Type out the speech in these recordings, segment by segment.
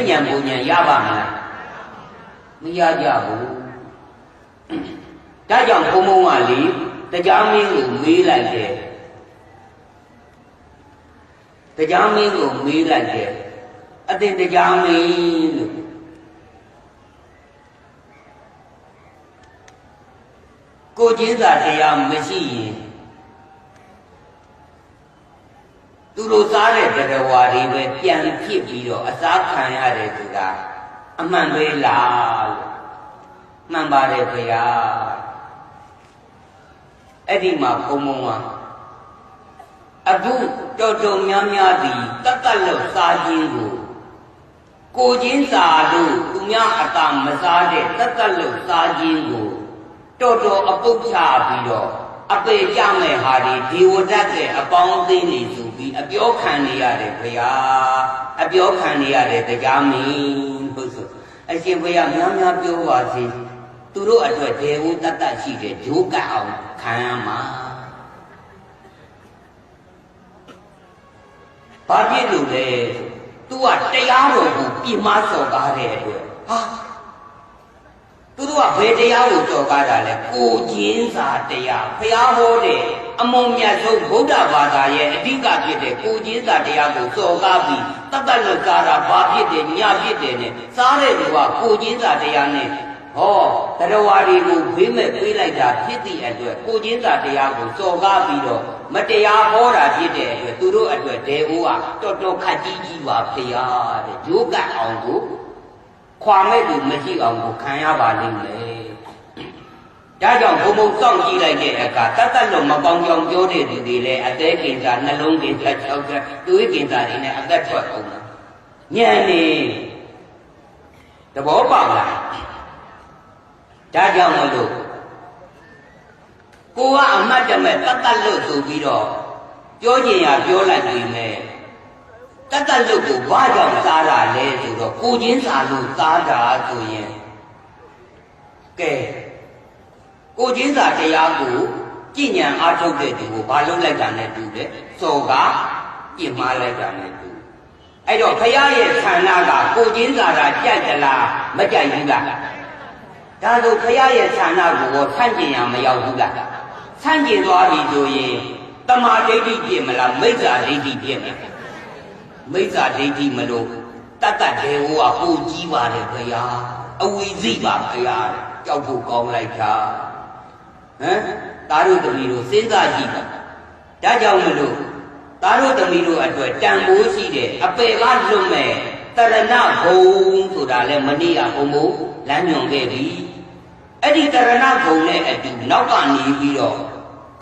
မဲ့ရင်မဲ့ညံပုံညံရပါမလားမရကြဘူးဒါကြောင့်ဘုံဘုံကလေတရားမင်းကိုမေးလိုက်တယ်တရားမင်းကိုမေးလိုက်တယ်အတင်တရားမင်းလို့ကိုချင်းစာတရားမရှိရင် သူတို့စားတဲ့တရားဝါတွေပဲပြန်ဖြစ်ပြီးတော့အစားခံရတယ်ဆိုတာအမှန်ပဲလားလို့မှန်ပါတယ်ခင်ဗျာအဲ့ဒီမှာဘုံဘုံကအခုတော်တော်များများသည်တတ်တတ်လို့စားခြင်းကိုကိုချင်းစာလို့သူများအတာမစားတဲ့တတ်တတ်လို့စားခြင်းကိုတော်တော်အပုတ်ချပြီးတော့အပေကြမဲ့ဟာဒီဒေဝဒတ်တဲ့အပေါင်းအသင်းတွေ ဆိုပြီးအပြောခံနေရတယ်ဗျာအပြောခံနေရတယ်တရားမင်းဟုတ်ဆိုအရှင်ဘုရားများများပြောပါစေသူတို့အတွက်ဒေဝတတ်တတ်ရှိတဲ့ဂျိုးကတ်အောင်ခံရမှာဘာဖြစ်လို့လဲသူကတရားတော်ကိုပြမစော်ကားတဲ့အတွက်ဟာသူတို့ကဘယ်တရားကိုစော်ကားတာလဲကိုချင်းစာတရားဖျားဟောတဲ့ အမုံမြတ်ဆုံးဗုဒ္ဓဘာသာရဲ့အဓိကဖြစ်တဲ့ကိုချင်းစာတရားကိုစော်ကားပြီးတတ်တတ်လွတ်ကားတာဘာဖြစ်တယ်ညဖြစ်တယ်နဲ့စားတဲ့လူကကိုချင်းစာတရားနဲ့ဟောတရားဝါတွေကိုဘေးမဲ့ပေးလိုက်တာဖြစ်သည့်အတွက်ကိုချင်းစာတရားကိုစော်ကားပြီးတော့မတရားဟောတာဖြစ်တဲ့အတွက်သူတို့အတွက်ဒေအိုးကတော်တော်ခက်ကြီးကြီးပါဖျားတဲ့ဂျိုးကတ်အောင်ကိုခွာမဲ့သူမရှိအောင်ကိုခံရပါလိမ့်မယ် ဒါကြောင့်ဘုံဘုံစောင့်ကြည့်လိုက်တဲ့အခါတတ်တတ်လို့မကောင်းကြောင်ပြောတဲ့သူတွေလည်းအသေးကင်စာနှလုံးကင်စာ၆ချက်တွေးကင်စာတွေနဲ့အသက်ထွက်အောင်လားညံနေသဘောပေါက်လားဒါကြောင့်မလို့ကိုကအမတ်တမဲ့တတ်တတ်လို့ဆိုပြီးတော့ပြောကျင်ရပြောလိုက်ပြီမဲ့တတ်တတ်လို့ကိုဘာကြောင့်စားတာလဲဆိုတော့ကိုချင်းစားလို့စားတာဆိုရင်ကဲ ကိုချင်းစာတရားကိုကြည်ညံအားထုတ်တဲ့သူကိုဘာလုပ်လိုက်တာနဲ့တူတယ်စော်ကပြင်မာလိုက်တာနဲ့တူအဲ့တော့ဖရာရဲ့ဌာနကကိုချင်းစာတာကြိုက်သလားမကြိုက်ဘူးလားဒါဆိုဖရာရဲ့ဌာနကိုဆန့်ကျင်ရမရောက်ဘူးလားဆန့်ကျင်သွားပြီဆိုရင်တမာဒိဋ္ဌိဖြစ်မလားမိစ္ဆာဒိဋ္ဌိဖြစ်မလားမိစ္ဆာဒိဋ္ဌိမလို့တတ္တဒေဝကပူကြီးပါတယ်ခရာအဝီစိပါခရာကြောက်ဖို့ကောင်းလိုက်တာ ဟမ်သားတို့တမီတို့စဉ်းစားကြည့်ပါဒါကြောင့်မလို့သားတို့တမီတို့အတွက်တန်ဖိုးရှိတဲ့အပေကလွတ်မဲ့တရဏဘုံဆိုတာလဲမနည်းကဘုံဘုံလမ်းညွန်ခဲ့ပြီအဲ့ဒီတရဏဘုံနဲ့အတူနောက်ကနေပြီးတော့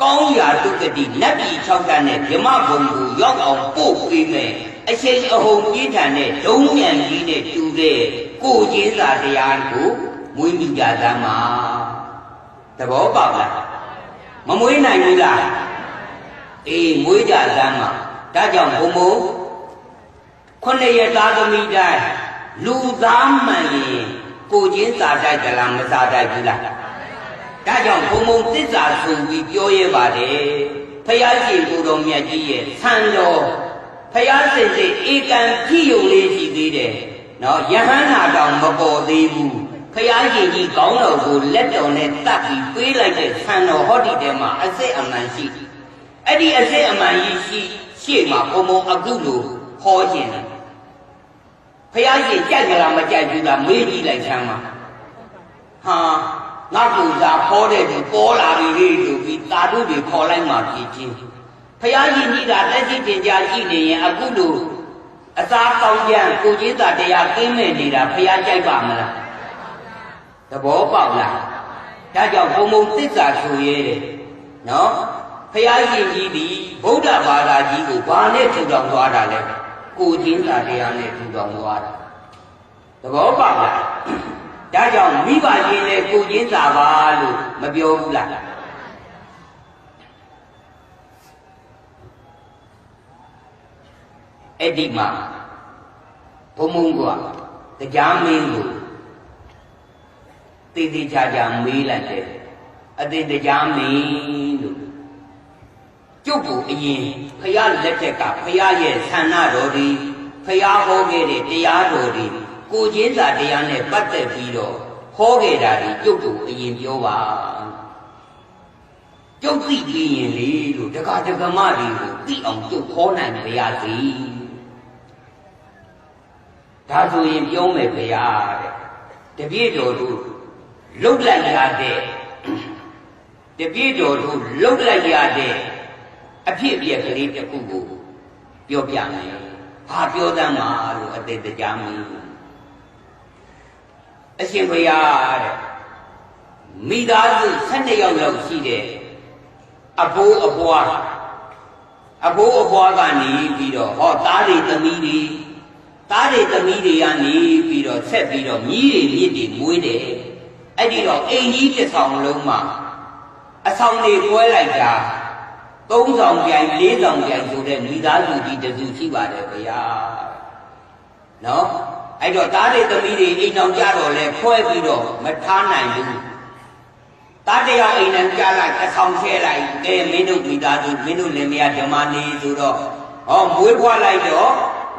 ကောင်းရာတုကတိနတ်ပြည်၆ခန်းနဲ့ဗြမဘုံကိုရောက်အောင်ပို့ပေးမယ်အရှိန်အဟုန်ပြင်းထန်တဲ့ဒုံညံကြီးနဲ့တူတဲ့ကိုချင်းစာတရားကိုမွေးမိကြသမ်းပါ သဘောပေါက်လားမမွေးနိုင်ဘူးလားအေးမွေးကြသမ်းပါဒါကြောင့်ဘုံဘုံခုနှစ်ရသားသမီးတိုင်းလူသားမှန်ရင်ကိုချင်းစာတိုက်ကြလားမစာတိုက်ဘူးလားဒါကြောင့်ဘုံဘုံသစ္စာဆိုပြီးပြောရပါတယ်ဖယားရှင်ကိုတော်မြတ်ကြီးရဲ့ဆံတော်ဖယားစင်စစ်ဧကံဖြစ်ယုံလေးရှိသေးတယ်နော်ယဟန္တာတောင်မပေါ်သေးဘူး ဖယားရှင်ကြီးကောင်းတော်ကိုလက်တော်နဲ့တတ်ပြီးပေးလိုက်တဲ့ဆံတော်ဟောဒီတဲမှာအစစ်အမှန်ရှိအဲ့ဒီအစစ်အမှန်ကြီးရှိရှေ့မှာဘုံဘုံအခုလိုဟောခြင်းတယ်ဖယားရှင်ကြိုက်ကြလားမကြိုက်ဘူးလားမေးကြည့်လိုက်ချမ်းပါဟာငါကူသာခေါ်တဲ့သူပေါ်လာပြီလေဆိုပြီးတာတို့တွေခေါ်လိုက်မှဖြစ်ချင်းဖယားရှင်ကြီးကလက်ရှိတင်ကြရှိနေရင်အခုလိုအသာကောင်းကြံကိုကြီးသာတရားကင်းမဲ့နေတာဖယားကြိုက်ပါမလား သဘောပေါက်လားဒါကြောင့်ဘုံဘုံသစ္စာဆိုရဲတယ်နော်ဖယားရှင်ကြီးဒီဗုဒ္ဓဘာသာကြီးကိုဘာနဲ့ထူထောင်သွားတာလဲကိုကြီးသာတရားနဲ့ထူထောင်သွားတာသဘောပေါက်လားဒါကြောင့်မိဘချင်းလည်းကိုချင်းစာပါလို့မပြောဘူးလားအဲ့ဒီမှာတဘုံဘုံကတရားမင်းကို တည်တည်ချာချာမေးလိုက်တယ်အသေးတရားမင်းလို့ကျုပ်ကိုအရင်ဖရာလက်ထက်ကဖရာရဲ့ဆန္ဒတော်ဒီဖရာဟောခဲ့တဲ့တရားတော်ဒီကိုချင်းစာတရားနဲ့ပတ်သက်ပြီးတော့ဟောခဲ့တာဒီကျုပ်ကိုအရင်ပြောပါကျုပ်သိပြီးရင်လေလို့တက္ကဒကမတွေကိုသိအောင်ကျုပ်ခေါ်နိုင်ပါရစေဒါဆိုရင်ပြောမယ်ဗျာတဲ့တပြည့်တော်တို့ လုတ်လိုက်ရတဲ့တပြည့်တော်တို့လုတ်လိုက်ရတဲ့အဖြစ်အပျက်ကလေးတစ်ခုကိုပြောပြမယ်ဘာပြောတမ်းမှာလို့အသေးတရားမင်းအရှင်ဘုရားတဲ့မိသားစု12ယောက်လောက်ရှိတဲ့အဘိုးအဘွားအဘိုးအဘွားကနေပြီးတော့ဟောသားတွေသမီးတွေသားတွေသမီးတွေကနေပြီးတော့ဆက်ပြီးတော့မြည်တွေမြစ်တွေမွေးတယ် အဲ့ဒီတော့အိမ်ကြီးတစ်ဆောင်လုံးမှာအဆောင်တွေကွဲလိုက်တာသုံးဆောင်ပြိုင်လေးဆောင်ပြိုင်ဆိုတဲ့မိသားစုကြီးတစုရှိပါတယ်ဗျာနော်အဲ့တော့သားတွေသမီးတွေအိမ်အောင်ကြတော့လဲခွဲပြီးတော့မထားနိုင်ဘူးသားတယောက်အိမ်နဲ့ကြားလိုက်အဆောင်ချဲလိုက်ကဲမင်းတို့မိသားစုမင်းတို့လည်းမရဓမ္မနေဆိုတော့ဟောမွေးဖွားလိုက်တော့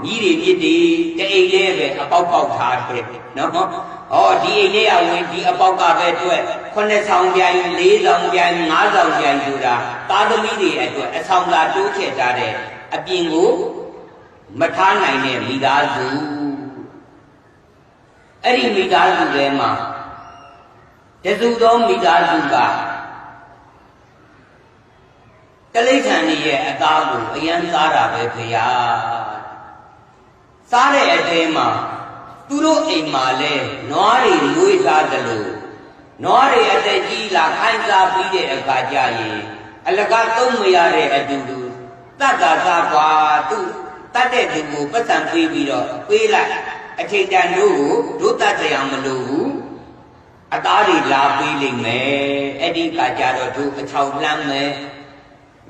ညီတွေမြစ်တွေတအိမ်လေးပဲအပေါက်ပေါက်ထားတယ်နော် ဟောဒီအိမ်လေးကဝင်ဒီအပေါက်ကပဲအတွက်ခုနှစ်ဆောင်ပြိုင်လေးဆောင်ပြိုင်ငါးဆောင်ပြိုင်ဆိုတာသားသမီးတွေအတွက်အဆောင်သာတိုးချဲ့ထားတဲ့အပြင်ကိုမထားနိုင်တဲ့မိသားစုအဲ့ဒီမိသားစုထဲမှာတစုသောမိသားစုကတလိษံကြီးရဲ့အသားကိုအယံစားတာပဲဖေယားစားတဲ့အတဲမှာ သူတို့အိမ်မှာလဲနွားတွေမွေးထားတယ်လို့နွားတွေအသက်ကြီးလာခိုင်းစားပြီးတဲ့အခါကျရင်အလကားသုံးမရတဲ့အတူတူတတ်တာစားကွာသူတတ်တဲ့သူကိုပတ်စံပေးပြီးတော့ပေးလိုက်အချိန်တန်တို့ကိုတို့တတ်ကြအောင်မလို့ဘူးအသားတွေလာပေးလိမ့်မယ်အဲ့ဒီကကြတော့တို့အချောင်လှမ်းမယ်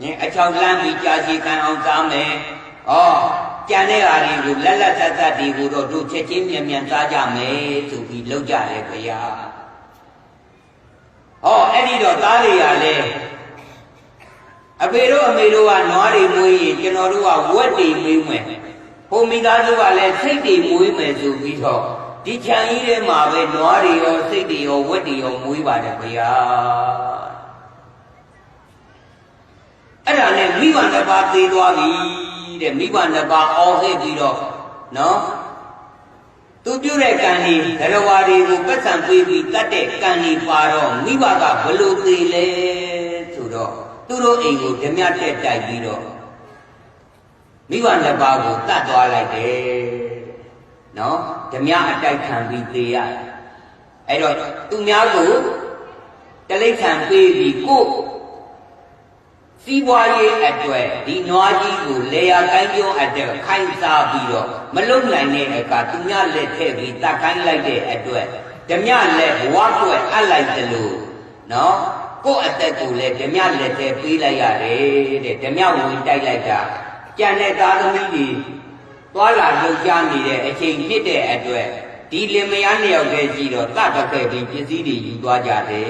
ညအချောင်လှမ်းပြီးကြာစီခံအောင်စားမယ်ဩ ကြံတဲ့ဟာတွေကိုလက်လက်သက်သက်တွေကိုတော့တို့ချက်ချင်းမြန်မြန်စားကြမယ်ဆိုပြီးလောက်ကြတယ်ခရာဟောအဲ့ဒီတော့သားလေးရလဲအဖေတို့အမေတို့ကနွားတွေမွေးရင်ကျွန်တော်တို့ကဝက်တွေမွေးမယ်ဟိုမိသားစုကလည်းစိတ်တွေမွေးမယ်ဆိုပြီးတော့ဒီခြံကြီးထဲမှာပဲနွားတွေရောစိတ်တွေရောဝက်တွေရောမွေးပါတယ်ခရာအဲ့ဒါနဲ့မိဘတစ်ပါးသေးသွားပြီ တဲ့မိဘနှစ်ပါးအော်ဟစ်ပြီးတော့နော်သူပြုတဲ့ကံဒီဘရဝါတွေကိုပတ်စံပေးပြီးတတ်တဲ့ကံဒီပါတော့မိဘကဘလို့သေးလဲဆိုတော့သူတို့အိမ်ကိုဓမြတက်တိုက်ပြီးတော့မိဘနှစ်ပါးကိုတတ်သွားလိုက်တယ်နော်ဓမြအတိုက်ခံပြီးသေရတယ်အဲ့တော့သူများကိုတလိษံပေးပြီးကို စီးပွားရေးအတွက်ဒီနွားကြီးကိုလေယာကိုင်းပြောအတွက်ခိုင်းစားပြီးတော့မလုံနိုင်တဲ့အခါသူများလက်ထည့်ပြီးတတ်ခိုင်းလိုက်တဲ့အတွက်ဓမြလက်ဘဝကွယ်အပ်လိုက်တယ်လို့နော်ကိုယ့်အသက်ကိုလည်းဓမြလက်ထဲပေးလိုက်ရတယ်တဲ့ဓမြဝင်တိုက်လိုက်တာကြံတဲ့သားသမီးတွေသွားလာလှုပ်ရှားနေတဲ့အချိန်ဖြစ်တဲ့အတွက်ဒီလင်မယားနှစ်ယောက်တည်းကြည့်တော့တတ်တခဲ့ပြီးပစ္စည်းတွေယူသွားကြတယ်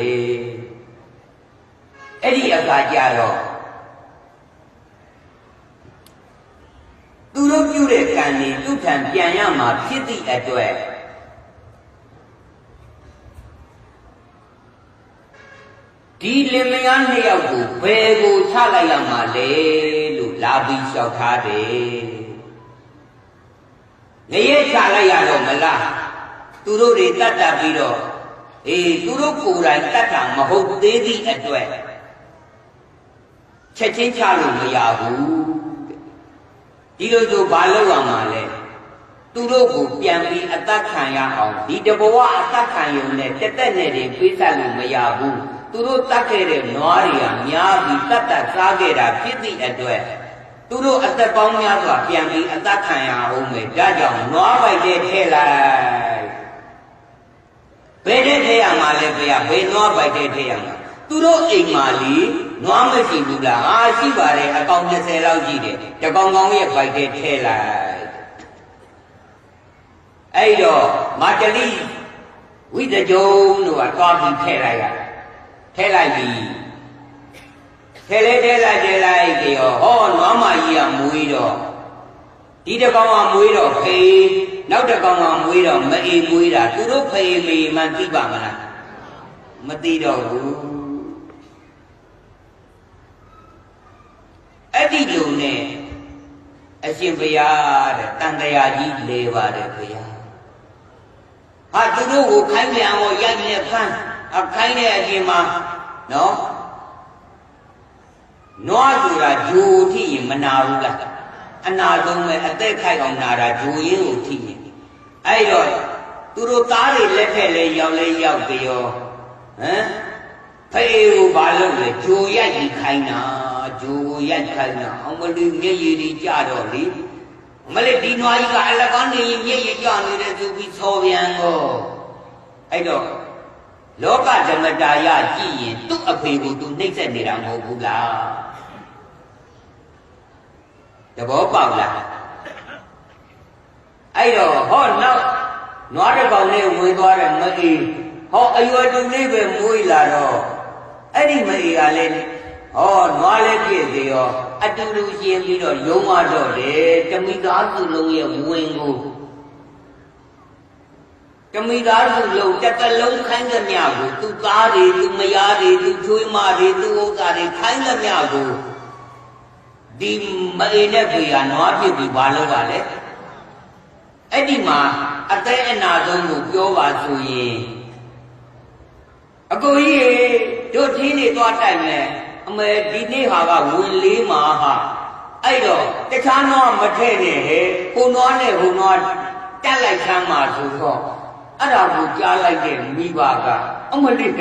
အဲ့ဒီအခါကျတော့ သူတို့ပြုတဲ့ကံတွေသူ့ထံပြန်ရမှာဖြစ်သည့်အတွက်ဒီလင်မယားနှစ်ယောက်ကိုဘယ်ကိုချလိုက်ရမှာလဲလို့လာပြီးလျှောက်ထားတယ်ငရဲချလိုက်ရတော့မလားသူတို့တွေတတ်တတ်ပြီးတော့အေးသူတို့ကိုယ်တိုင်တတ်တာမဟုတ်သေးသည့်အတွက်ချက်ချင်းချလို့မရဘူး ဒီလိုဆိုဘာလုပ်ရမှာလဲသူတို့ကိုပြန်ပြီးအသက်ခံရအောင်ဒီတဘဝအသက်ခံရုံနဲ့တက်တက်နဲ့တွေပြေးဆက်လို့မရဘူးသူတို့တတ်ခဲ့တဲ့နွားတွေကများပြီးတတ်တတ်စားခဲ့တာဖြစ်သည့်အတွက်သူတို့အသက်ပေါင်းများစွာပြန်ပြီးအသက်ခံရအောင်မယ်ဒါကြောင့်နွားပိုက်တဲ့ထဲလိုက်ဘယ်တဲ့ထဲရမှာလဲဖေဘယ်နွားပိုက်တဲ့ထဲရမှာ သူတို့အိမ်မှာလီနွားမရှိဘူးလားအာရှိပါတယ်အကောင်20လောက်ရှိတယ်တကောင်ကောင်ရဲ့ပိုက်တဲ့ထဲလိုက်အဲ့တော့မာတလိဝိတကြုံတို့ကသွားပြီးထဲလိုက်ရထဲလိုက်ပြီထဲလဲထဲလိုက်ထဲလိုက်ကြရောဟောနွားမကြီးကမွေးတော့ဒီတစ်ကောင်ကမွေးတော့ဖေးနောက်တစ်ကောင်ကမွေးတော့မအေးမွေးတာသူတို့ဖေးမေမှန်သိပါမလားမသိတော့ဘူးအဲ့ဒီလိုနဲ့ အရှင်ဘုရားတဲ့တန်တရားကြီးလေပါတယ်ဘုရားဟာသူတို့ကိုခိုင်းပြန်အောင်ရိုက်နေဖမ်းအခိုင်းတဲ့အပြင်မှာနော်နွားဆိုတာဂျိုထိရင်မနာဘူးလားအနာဆုံးပဲအသက်ခိုက်အောင်နာတာဂျိုရင်းကိုထိရင်အဲ့တော့သူတို့သားတွေလက်ထက်လဲရောက်လဲရောက်ကြရောဟမ်ဖေးကိုဘာလုပ်လဲဂျိုရိုက်ပြီးခိုင်းတာ ဂျိုကိုရိုက်ခိုင်းတာအောင်မလို့မျက်ရည်တွေကြတော့လေမလေးဒီနွားကြီးကအလကားနေရင်မျက်ရည်ကြနေတယ်သူပြီးသောပြန်ကိုအဲ့တော့လောကဓမ္မတာယကြည့်ရင်သူ့အဖေကိုသူနှိမ့်ဆက်နေတာမဟုတ်ဘူးလားတဘောပေါက်လားအဲ့တော့ဟောနောက်နွားတစ်ကောင်လေးဝင်သွားတယ်မအေးဟောအရွယ်တူလေးပဲမွေးလာတော့အဲ့ဒီမအေးကလည်း ဟောနွားလေးပြည့်သေးရောအတူတူရှင်းပြီးတော့လုံးဝတော့တယ်တမိသားစုလုံးရဲ့ဝင်ကိုတမိသားစုလုံးတစ်ကလုံးခိုင်းသမျှကိုသူ့သားတွေသူ့မယားတွေသူ့ချွေးမတွေသူ့ဥစ္စာတွေခိုင်းသမျှကိုဒီမအေးနဲ့ပြေကနွားပြစ်ပြီးဘာလုပ်ပါလဲအဲ့ဒီမှာအသက်အနာဆုံးကိုပြောပါဆိုရင်အကိုကြီးတို့ထင်းနေသွားတိုက်မယ် အမေဒီနေ့ဟာကဝင်လေးမှာဟာအဲ့တော့တခြားနွားမထဲ့နဲ့ဟဲ့ဟိုနွားနဲ့ဟိုနွားတက်လိုက်ဆမ်းပါဆိုတော့အဲ့ဒါကိုကြားလိုက်တဲ့မိဘကအမလေး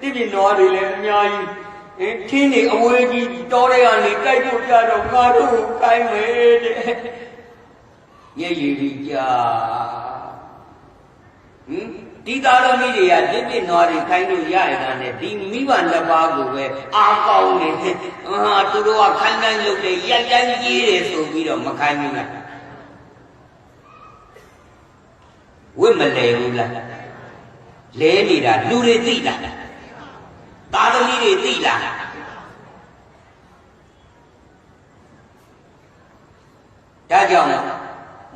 တိပြနွားတွေလည်းအများကြီးအင်းထင်းနေအဝေးကြီးတောထဲကနေတိုက်ဖို့ကြတော့ငါတို့ကိုကိုင်းမယ်တဲ့ရဲ့ရည်ကြီးကြာဟင် ဒီသားတော်မိတွေကတိပြနွားတွေခိုင်းလို့ရရတာနဲ့ဒီမိဘနှစ်ပါးကိုပဲအာကောင်းနေတယ်ဟာသူတို့ကခိုင်းတိုင်းလုပ်တယ်ရိုက်တိုင်းကြီးတယ်ဆိုပြီးတော့မခိုင်းဘူးလားဝိမလဲဘူးလားလဲနေတာလူတွေသိလားသားသမီးတွေသိလားဒါကြောင့်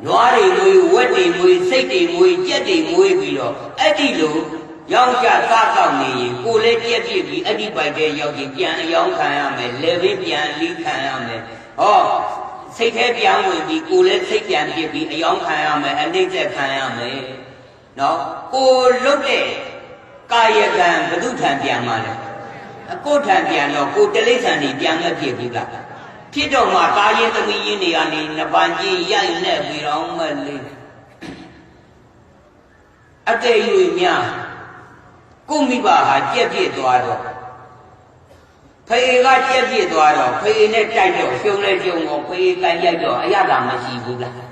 နွားတွေမွေးဝက်တွေမွေးစိတ်တွေမွေးကြက်တွေမွေးပြီးတော့အဲ့ဒီလိုရောင်းကြသားကောက်နေရင်ကိုလည်းကြက်ပြစ်ပြီးအဲ့ဒီပိုက်တဲ့ရောက်ရင်ပြန်အယောင်းခံရမယ်လေဘင်းပြန်လီးခံရမယ်ဟောစိတ်แท้ပြန်ဝင်ပြီးကိုလည်းစိတ်ပြန်ပြစ်ပြီးအယောင်းခံရမယ်အနှိမ့်သက်ခံရမယ်နော်ကိုလွတ်တဲ့ကာယကံဘု து ထံပြန်มาလဲအကိုထံပြန်တော့ကိုတလိษံနေပြန်မဖြစ်ဘူးလား ဖြစ်တော့မှတာရင်သမီးရင်တွေကနေနပန်ကြီးရိုက်နဲ့ပြီးတော့မလေးအတေ၍များကိုမိဘဟာကြက်ပြစ်သွားတော့ဖေကကြက်ပြစ်သွားတော့ဖေနဲ့တိုက်တော့ရှုံလဲရှုံတော့ဖေကန်ရိုက်တော့အရသာမရှိဘူးလားဟမ်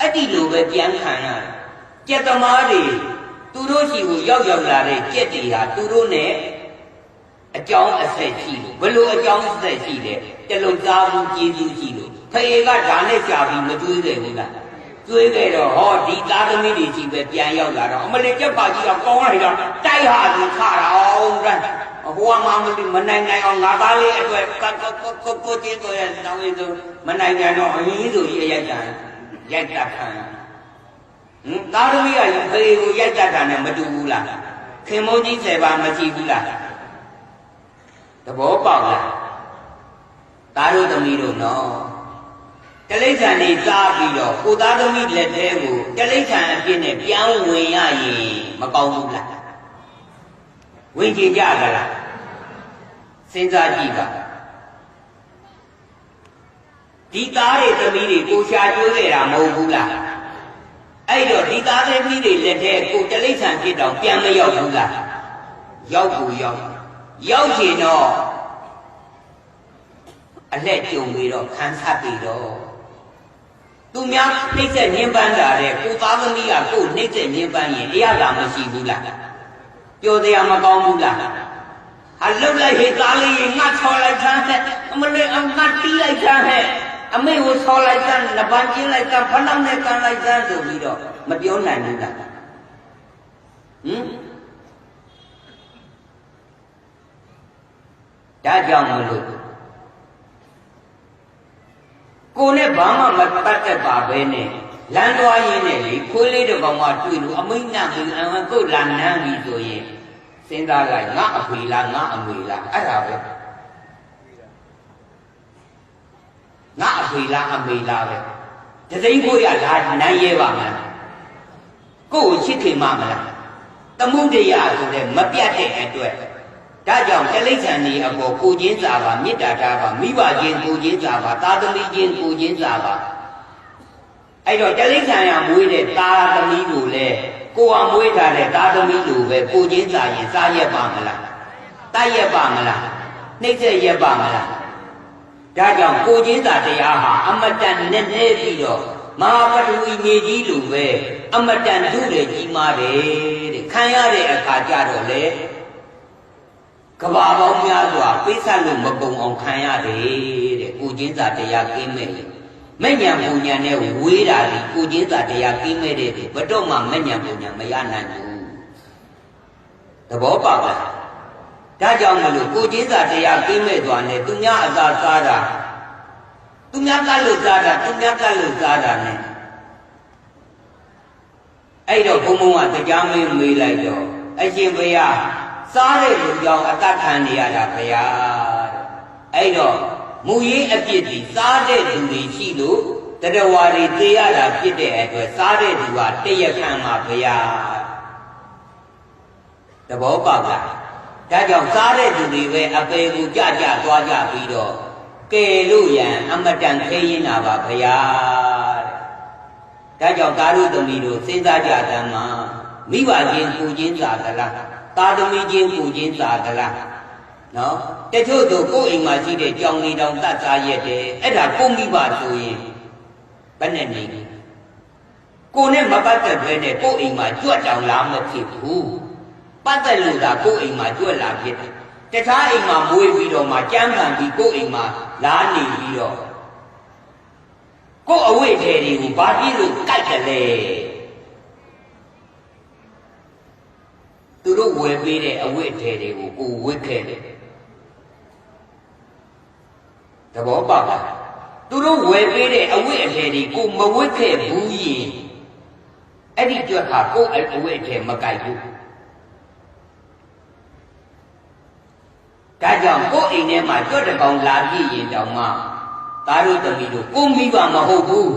အဲ့ဒီလိုပဲပြန်ခံရတယ်ကြက်သမားတွေသူတို့ရှိကိုရောက်ရောက်လာတဲ့ကြက်တွေဟာသူတို့နဲ့ အကြောင်းအဆက်ရှိလို့ဘလို့အကြောင်းအဆက်ရှိတယ်တလုံးစားဘူးကျေးဇူးရှိလို့ဖေကဒါနဲ့ကြာပြီးမတွေးခဲ့ဘူးလားတွေးခဲ့တော့ဟောဒီသားသမီးတွေကြီးပဲပြန်ရောက်လာတော့အမလေးကြက်ပါကြီးကကောင်းလိုက်တာတိုက်ဟာသူခတာအောင်တန်းဟိုကမှမလို့မနိုင်နိုင်အောင်ငါသားလေးအတွက်ကကကကကိုတီကိုရတောင်းရတော့မနိုင်နိုင်တော့အင်းဆိုကြီးရိုက်ကြရိုက်တတ်ခံဟင်သားသမီးကဖေကိုရိုက်တတ်တာနဲ့မတူဘူးလားခင်မုန်းကြီးဆယ်ပါမကြည့်ဘူးလား သဘောပေါက်လားသားတို့သမီးတို့နော်တလိษံနေစားပြီးတော့ကိုသားသမီးလက်သေးကိုတလိษံအပြစ်နဲ့ပြောင်းဝင်ရရင်မကောင်းဘူးလားဝင်ကြကြကြလားစဉ်းစားကြည့်ပါဒီသားတွေသမီးတွေကိုရှာကျိုးခဲ့တာမဟုတ်ဘူးလားအဲ့တော့ဒီသားသမီးတွေလက်ထဲကိုတလိษံဖြစ်တော့ပြန်မရောက်ဘူးလားရောက်ကိုရောက် ရောက်ချင်တော့အလက်ကြုံပြီးတော့ခံစားပြီးတော့သူများနှိမ့်ဆက်ညှဉ်းပန်းတာတဲ့ကိုသားသမီးကကိုနှိမ့်ဆက်ညှဉ်းပန်းရင်တရားလာမရှိဘူးလားပြောတရားမကောင်းဘူးလားအလုတ်လိုက်ဟေ့သားလေးငါချော်လိုက်သားဟဲ့အမလေးအငါတီးလိုက်သားဟဲ့ဟအမေကိုဆော်လိုက်စမ်းနပန်းကျင်းလိုက်စမ်းဖနှောက်နဲ့ကန်လိုက်စမ်းဆိုပြီးတော့မပြောနိုင်ဘူးလားဟင် ဒါကြောင့်မလို့ကိုနဲ့ဘာမှမပတ်သက်ပါပဲနဲ့လမ်းသွားရင်းနဲ့လေခွေးလေးတစ်ကောင်မှတွေ့လို့အမိန့်နဲ့ပြီးအမှကိုလာနမ်းပြီဆိုရင်စဉ်းစားလိုက်ငါအဖေလားငါအမေလားအဲ့ဒါပဲငါအဖေလားအမေလားပဲတသိန်းဖို့ရလာနိုင်ရဲပါမလားကိုယ့်ကိုချစ်ခင်မမလားတမှုတရားဆိုတဲ့မပြတ်တဲ့အတွက် ဒါကြောင့်တလိษံနေအပေါ်ကိုချင်းစာပါမေတ္တာထားပါမိဘချင်းကိုချင်းစာပါသာသမီချင်းကိုချင်းစာပါအဲ့တော့တလိษံရမွေးတဲ့သာသမီကိုလည်းကိုယ်အမွေးထားတဲ့သာသမီလိုပဲကိုချင်းစာရင်စားရက်ပါမလားတတ်ရက်ပါမလားနှိမ့်ဆက်ရက်ပါမလားဒါကြောင့်ကိုချင်းစာတရားဟာအမတန်နဲ့နေပြီးတော့မဟာပထဝီမြေကြီးလိုပဲအမတန်ထုတယ်ကြီးမားတယ်တဲ့ခံရတဲ့အခါကျတော့လေ ကဘာပေါင်းများစွာပိဿလို့မကုံအောင်ခံရတယ်တဲ့ကိုချင်းစာတရားကင်းမဲ့မဲ့ညာပူညာနဲ့ဝေးတာလေကိုချင်းစာတရားကင်းမဲ့တဲ့ဘတော့မှမဲ့ညာပူညာမရနိုင်ဘူးသဘောပေါက်လားဒါကြောင့်မလို့ကိုချင်းစာတရားကင်းမဲ့သွားနဲ့သူများအသာစားတာသူများကလို့စားတာသူများကလို့စားတာ ਨੇ အဲ့တော့ဘုံဘုံကတရားမင်းမေးလိုက်တော့အရှင်ဘုရား စားတဲ့လူကြောင့်အတတ်ခံနေရတာဘုရားတဲ့အဲ့တော့မူရင်းအပြစ်ဒီစားတဲ့လူတွေရှိလို့တတဝါတွေသိရတာဖြစ်တဲ့အတွက်စားတဲ့လူကတရခံမှာဘုရားတဘောပေါက်လားဒါကြောင့်စားတဲ့လူတွေပဲအပေကိုကြကြသွားကြပြီးတော့ကဲလို့ရန်အမတန်ခဲရင်တာပါဘုရားတဲ့ဒါကြောင့်သာရုသမီးတို့စဉ်းစားကြတမ်းမှာမိဘချင်းကိုချင်းသာသလား သာသမီချင်းကိုချင်းသာသလားနော်တချို့တို့ကိုယ်အိမ်မှာရှိတဲ့ကြောင်လေးတောင်တတ်စားရက်တယ်အဲ့ဒါကိုမိဘဆိုရင်ဘယ်နဲ့နေလဲကိုနဲ့မပတ်သက်ဘဲနဲ့ကိုယ်အိမ်မှာကြွက်တောင်လားမဖြစ်ဘူးပတ်သက်လို့သာကိုယ်အိမ်မှာကြွက်လာဖြစ်တယ်တခြားအိမ်မှာမွေးပြီးတော့မှကြမ်းခံပြီးကိုယ်အိမ်မှာလာနေပြီးတော့ကိုယ်အဝိထေတွေကိုဘာဖြစ်လို့ကြိုက်တယ်လဲ သူတို့ဝယ်ပေးတဲ့အဝိထေတွေကိုကိုဝစ်ခဲ့တယ်သဘောပေါက်လားသူတို့ဝယ်ပေးတဲ့အဝိအထေတွေကိုမဝစ်ခဲ့ဘူးရင်အဲ့ဒီကြွက်ဟာကိုယ်အဝိအထေမကြိုက်ဘူးဒါကြောင့်ကိုယ်အိမ်ထဲမှာကြွက်တကောင်လာပြည့်ရင်တောင်မှသားတို့သမီးတို့ကိုမိဘမဟုတ်ဘူး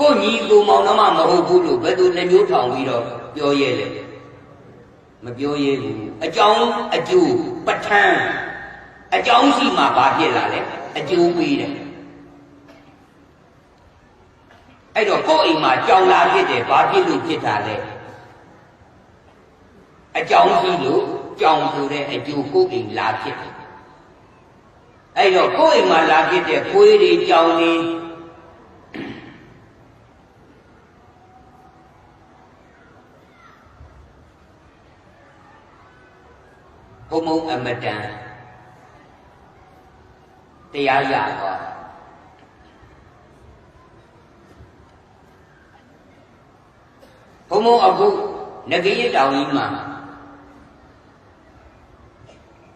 ကိုညီကိုမောင်နှမမဟုတ်ဘူးလို့ဘယ်သူနှမျိုးထောင်ပြီးတော့ပြောရဲလဲ မပြောရဲဘူးအကြောင်းအကျိုးပဋ္ဌာန်းအကြောင်းရှိမှဘာဖြစ်လာလဲအကျိုးပေးတယ်အဲ့တော့ကိုယ့်အိမ်မှာကြောင်လာဖြစ်တယ်ဘာဖြစ်လို့ဖြစ်တာလဲအကြောင်းရှိလို့ကြောင်ဆိုတဲ့အကျိုးကိုယ့်အိမ်လာဖြစ်တယ်အဲ့တော့ကိုယ့်အိမ်မှာလာဖြစ်တဲ့ခွေးတွေကြောင်တွေ ဘုံဘုံအမတန်တရားရသွားဘုံဘုံအခုငကရတောင်ကြီးမှာ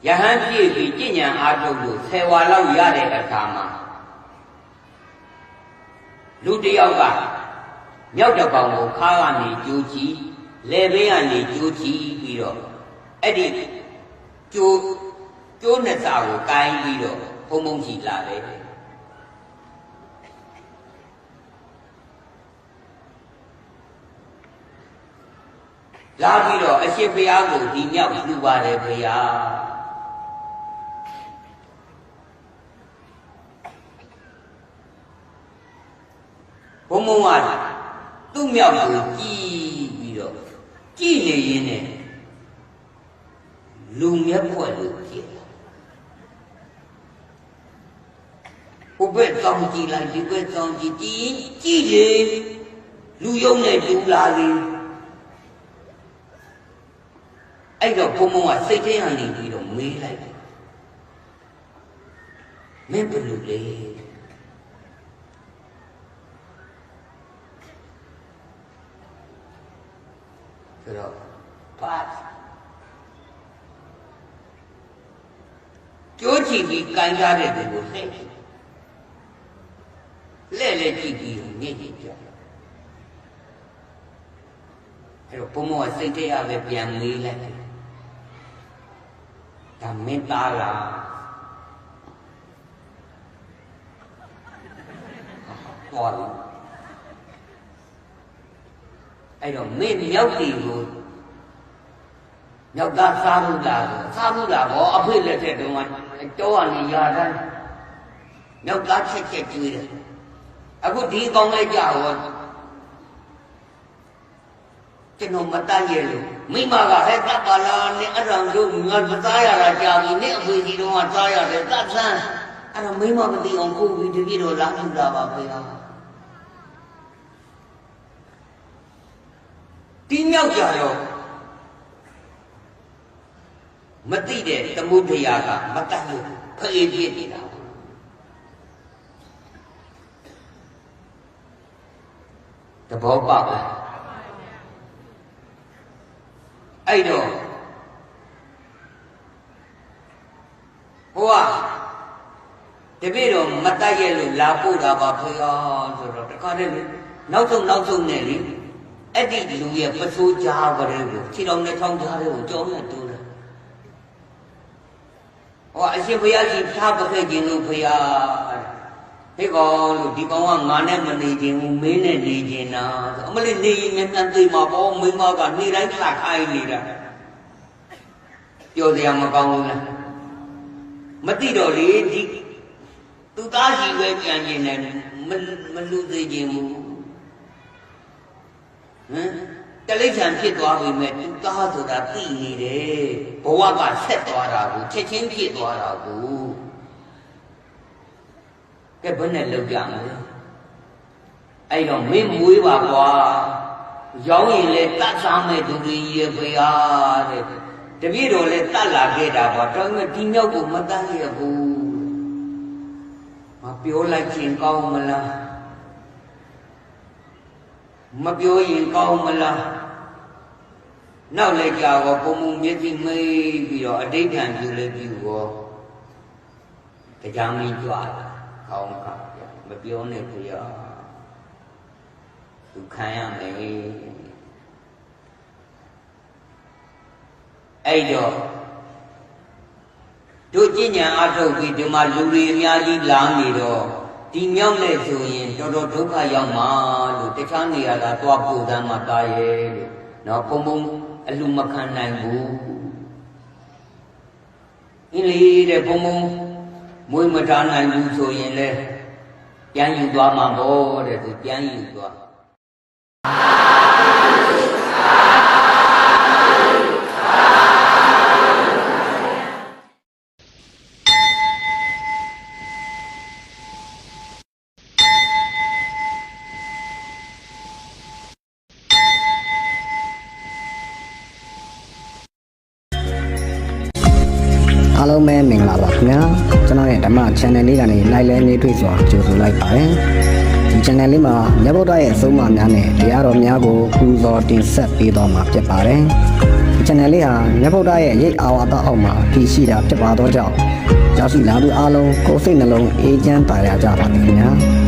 ယဟန်ပြည့်ပြီးကြည်ညာအားထုတ်လို့ဆယ်ဝါလောက်ရတဲ့အခါမှာလူတယောက်ကမြောက်တစ်ကောင်ကိုခါကနေကြိုးကြည့်လေဘေးကနေကြိုးကြည့်ပြီးတော့အဲ့ဒီ ကြိုးကျိုးနှစ်စာကိုကိုင်းပြီးတော့ဘုံဘုံကြည့်လာတယ်လာပြီးတော့အရှိဖျားကိုဒီမြောက်လှူပါတယ်ဖျားဘုံဘုံကသူ့မြောက်ကိုကြည့်ပြီးတော့ကြည့်နေရင်းနဲ့ လူမျက်ဖွဲ့လို့ဖြစ်ဟိုဘက်တောင်းကြည့်လိုက်ဒီဘက်တောင်းကြည့်ကြည့်ကြည့်လေလူယုံနဲ့တူလာလေအဲ့တော့ဘုံဘုံကစိတ်ထဲကနေပြီးတော့မေးလိုက်မင်းဘယ်လိုလဲဆိုတော့ ကြိုးချီပြီးကန်ကြတဲ့သူကိုလှည့်ကြည့်လှည့်လဲကြည့်ပြီးညစ်ညစ်ကြအဲ့တော့ဘုံမောစိတ်တရားပဲပြန်မေးလိုက်တယ်ဒါမင်းသားလားတော်ပြီအဲ့တော့မင်းမြောက်တီကိုမြောက်သားစားမှုလားဆိုစားမှုလားဘောအဖေလက်ထက်တုန်းက တောကနေရာတိုင်းမြောက်သားချက်ချက်ကျွေးတယ်အခုဒီကောင်းလိုက်ကြဟောကျွန်တော်မတတ်ရဲ့လို့မိမကဟဲ့တတ်ပါလားနဲ့အရံတို့ငါမသားရတာကြာပြီနဲ့အဖေကြီးတော့ကသားရတယ်တတ်ဆန်းအဲ့တော့မိမမသိအောင်ကိုယ်ပြီးတပြည့်တော့လာမှုတာပါဖေဟာဒီမြောက်ကြတော့ မသိတဲ့သမုဒ္ဒရာကမတတ်လို့ဖေးပြစ်နေတာတဘောပေါက်လားအဲ့တော့ဟိုကတပည့်တော်မတတ်ရဲ့လို့လာပို့တာပါဖေဟာဆိုတော့တခါတည်းလေနောက်ဆုံးနောက်ဆုံးနဲ့လေအဲ့ဒီလူရဲ့ပစိုးကြားကလေးကိုခြေတော်နဲ့ထောင်းကြားလေးကိုကြောင်းနဲ့တိုးတယ် ဟောအရှင်ဘုရားကြီးထားပခဲ့ခြင်းလို့ဖေဟာဟေ့ကောင်လို့ဒီကောင်ကငါနဲ့မနေခြင်းဘူးမင်းနဲ့နေခြင်းနာဆိုအမလေးနေရင်မြန်မြန်သိမှာပေါ့မိမကနေတိုင်းခါခိုင်းနေတာပြောစရာမကောင်းဘူးလားမသိတော့လေဒီသူသားကြီးပဲကြံကျင်တယ်မမလူသေးခြင်းဘူးဟမ် တလိษံဖြစ်သွားပြီမဲ့သူသားဆိုတာသိနေတယ်ဘဝကဆက်သွားတာကိုချက်ချင်းဖြစ်သွားတာကိုကဲဘယ်နဲ့လောက်ကြမလဲအဲ့တော့မင်းမွေးပါကွာရောင်းရင်လေတတ်စားမဲ့သူတွေရေဖေဟာတဲ့တပည့်တော်လည်းတတ်လာခဲ့တာပေါ့တော်မဲ့ဒီမြောက်ကိုမတတ်ရဘူးမပြောလိုက်ခြင်းကောင်းမလား မပြောရင်ကောင်းမလားနောက်လည်းကြာတော့ပုံမှုမျက်စိမိတ်ပြီးတော့အတိတ်ခံပြုလဲပြုတော့တရားမင်းကြွလာကောင်းကမပြောနဲ့ဖေရသူခံရမယ်အဲ့တော့တို့ကျင့်ကြံအထုတ်ပြီးဒီမှာလူတွေအများကြီးလာနေတော့ ဒီမြောက်နဲ့ဆိုရင်တော်တော်ဒုက္ခရောက်မှာလို့တခြားနေရာကသွားပို့သမ်းမှာတာရဲ့လို့နော်ဘုံဘုံအလူမခံနိုင်ဘူးအင်းလေတဲ့ဘုံဘုံမွေးမထားနိုင်ဘူးဆိုရင်လေပြန်ယူသွားမှာပေါ့တဲ့သူပြန်ယူသွား channel လေးကနေလိုက်လဲနေတွေ့စွာကြိုဆိုလိုက်ပါတယ်ဒီ channel လေးမှာမြတ်ဗုဒ္ဓရဲ့အဆုံးအမများနဲ့တရားတော်များကိုပူဇော်တင်ဆက်ပေးတော်မှာဖြစ်ပါတယ်ဒီ channel လေးဟာမြတ်ဗုဒ္ဓရဲ့ရိတ်အာဝါဒအောက်မှာတည်ရှိတာဖြစ်ပါသောကြောင့်ရောက်ရှိလာသူအားလုံးကိုယ်စိတ်နှလုံးအေးချမ်းပါရကြပါစေခင်ဗျာ